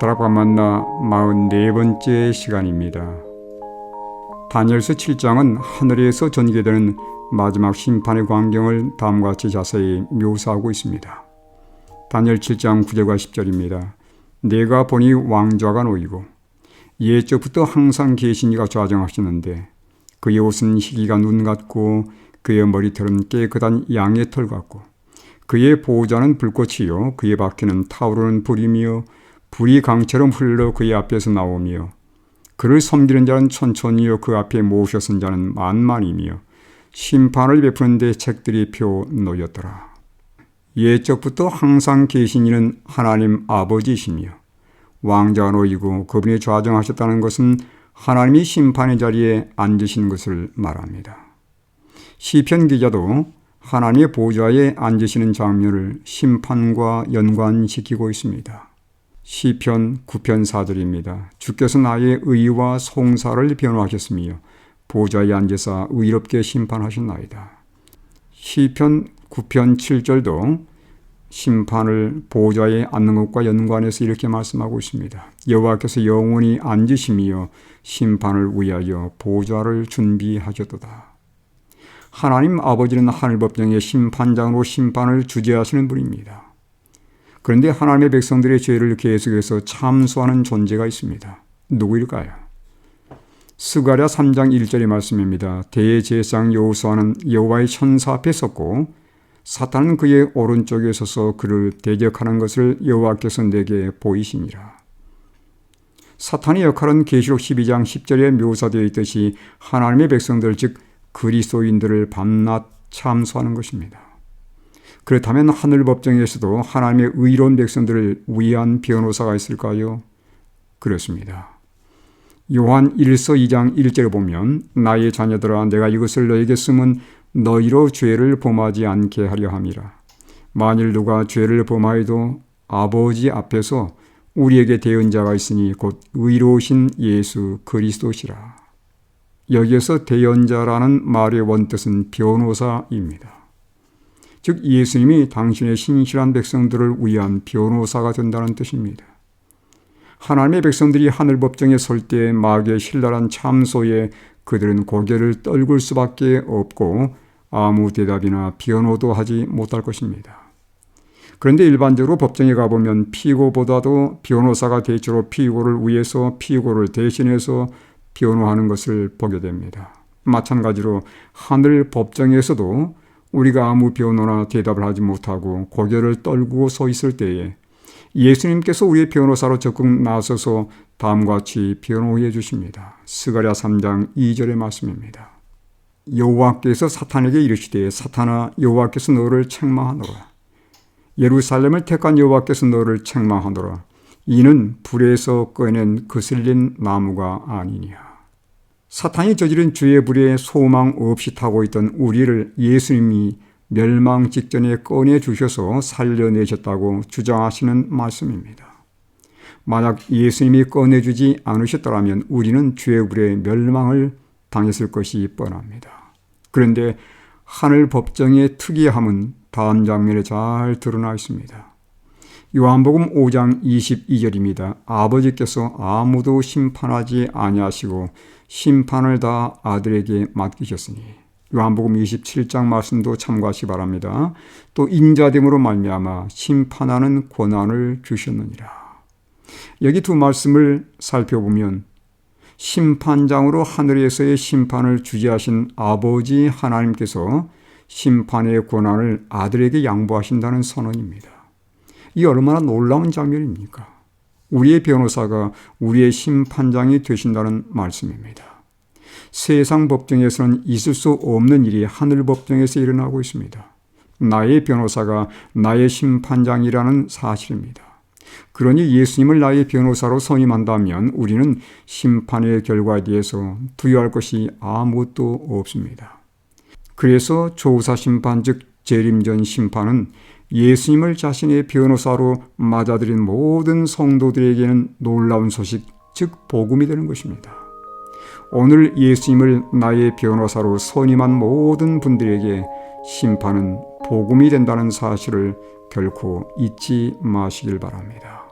다락방 만나 44번째 시간입니다. 다니엘서 7장은 하늘에서 전개되는 마지막 심판의 광경을 다음과 같이 자세히 묘사하고 있습니다. 다니엘 7장 9절과 10절입니다. 내가 보니 왕좌가 놓이고 예적부터 항상 계신 이가 좌정하시는데 그의 옷은 희기가 눈 같고 그의 머리털은 깨끗한 양의 털 같고 그의 보호자는 불꽃이요 그의 바퀴는 타오르는 불이며 불이 강처럼 흘러 그의 앞에서 나오며 그를 섬기는 자는 천천히요 그 앞에 모셔선 자는 만만이며 심판을 베푸는 데 책들이 펴 놓였더라. 예적부터 항상 계신 이는 하나님 아버지이시며 왕자가 놓이고 그분이 좌정하셨다는 것은 하나님이 심판의 자리에 앉으신 것을 말합니다. 시편 기자도 하나님의 보좌에 앉으시는 장면을 심판과 연관시키고 있습니다. 시편 9편 4절입니다. 주께서 나의 의와 송사를 변호하셨으며 보좌에 앉으사 의롭게 심판하셨나이다. 시편 9편 7절도 심판을 보좌에 앉는 것과 연관해서 이렇게 말씀하고 있습니다. 여호와께서 영원히 앉으시며 심판을 위하여 보좌를 준비하셨도다. 하나님 아버지는 하늘 법정의 심판장으로 심판을 주재하시는 분입니다. 그런데 하나님의 백성들의 죄를 계속해서 참수하는 존재가 있습니다. 누구일까요? 스가랴 3장 1절의 말씀입니다. 대제사장 여호수아는 여호와의 천사 앞에 섰고 사탄은 그의 오른쪽에 서서 그를 대적하는 것을 여호와께서 내게 보이시니라. 사탄의 역할은 계시록 12장 10절에 묘사되어 있듯이 하나님의 백성들 즉 그리스도인들을 밤낮 참수하는 것입니다. 그렇다면 하늘 법정에서도 하나님의 의로운 백성들을 위한 변호사가 있을까요? 그렇습니다. 요한 1서 2장 1절에 보면 나의 자녀들아 내가 이것을 너에게 쓰면 너희로 죄를 범하지 않게 하려 함이라. 만일 누가 죄를 범하여도 아버지 앞에서 우리에게 대언자가 있으니 곧 의로우신 예수 그리스도시라. 여기에서 대언자라는 말의 원뜻은 변호사입니다. 즉 예수님이 당신의 신실한 백성들을 위한 변호사가 된다는 뜻입니다. 하나님의 백성들이 하늘 법정에 설 때 마귀의 신랄한 참소에 그들은 고개를 떨굴 수밖에 없고 아무 대답이나 변호도 하지 못할 것입니다. 그런데 일반적으로 법정에 가보면 피고보다도 변호사가 대체로 피고를 위해서 피고를 대신해서 변호하는 것을 보게 됩니다. 마찬가지로 하늘 법정에서도 우리가 아무 변호나 대답을 하지 못하고 고개를 떨구고 서 있을 때에 예수님께서 우리의 변호사로 적극 나서서 다음과 같이 변호해 주십니다. 스가랴 3장 2절의 말씀입니다. 여호와께서 사탄에게 이르시되 사탄아 여호와께서 너를 책망하노라. 예루살렘을 택한 여호와께서 너를 책망하노라. 이는 불에서 꺼낸 그슬린 나무가 아니냐. 사탄이 저지른 죄의 불에 소망 없이 타고 있던 우리를 예수님이 멸망 직전에 꺼내 주셔서 살려내셨다고 주장하시는 말씀입니다. 만약 예수님이 꺼내주지 않으셨더라면 우리는 죄의 불에 멸망을 당했을 것이 뻔합니다. 그런데 하늘 법정의 특이함은 다음 장면에 잘 드러나 있습니다. 요한복음 5장 22절입니다. 아버지께서 아무도 심판하지 아니하시고 심판을 다 아들에게 맡기셨으니 요한복음 27장 말씀도 참고하시 바랍니다. 또 인자됨으로 말미암아 심판하는 권한을 주셨느니라. 여기 두 말씀을 살펴보면 심판장으로 하늘에서의 심판을 주재하신 아버지 하나님께서 심판의 권한을 아들에게 양보하신다는 선언입니다. 이 얼마나 놀라운 장면입니까? 우리의 변호사가 우리의 심판장이 되신다는 말씀입니다. 세상 법정에서는 있을 수 없는 일이 하늘 법정에서 일어나고 있습니다. 나의 변호사가 나의 심판장이라는 사실입니다. 그러니 예수님을 나의 변호사로 선임한다면 우리는 심판의 결과에 대해서 두려워할 것이 아무것도 없습니다. 그래서 조사 심판 즉 재림전 심판은 예수님을 자신의 변호사로 맞아들인 모든 성도들에게는 놀라운 소식, 즉 복음이 되는 것입니다. 오늘 예수님을 나의 변호사로 선임한 모든 분들에게 심판은 복음이 된다는 사실을 결코 잊지 마시길 바랍니다.